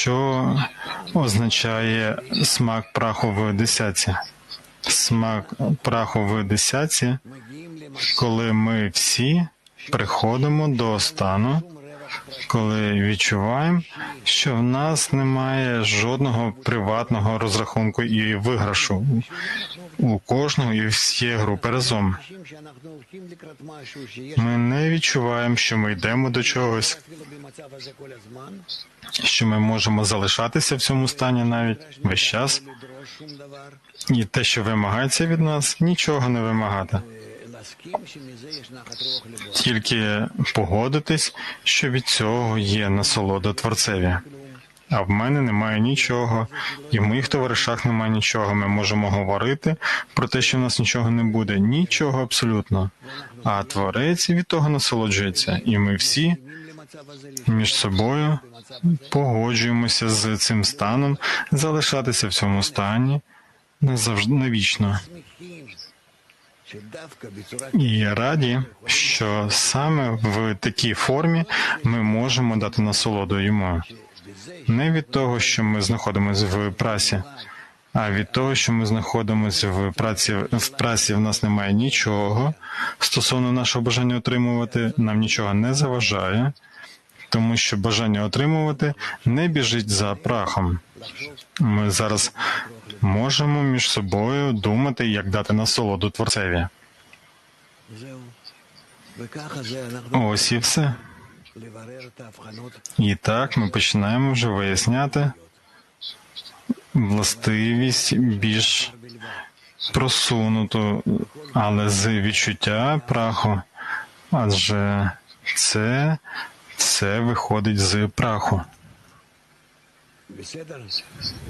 Що означає смак праху в десятці? Смак праху в десятці, коли ми всі приходимо до стану, коли відчуваємо, що в нас немає жодного приватного розрахунку і виграшу у кожного і всієї групи разом. Ми не відчуваємо, що ми йдемо до чогось, що ми можемо залишатися в цьому стані навіть весь час, і те, що вимагається від нас, нічого не вимагати. Тільки погодитись, що від цього є насолода творцеві. А в мене немає нічого, і в моїх товаришах немає нічого. Ми можемо говорити про те, що в нас нічого не буде. Нічого абсолютно. А творець від того насолоджується, і ми всі між собою погоджуємося з цим станом, залишатися в цьому стані назавжди навічно. І раді, що саме в такій формі ми можемо дати насолоду йому. Не від того, що ми знаходимося в прасі, а від того, що ми знаходимося в праці в прасі, в нас немає нічого стосовно нашого бажання отримувати, нам нічого не заважає, тому що бажання отримувати не біжить за прахом. Ми зараз можемо між собою думати, як дати насолоду творцеві. Ось і все. І так ми починаємо вже виясняти властивість більш просунуту, але з відчуття праху, адже це, це виходить з праху.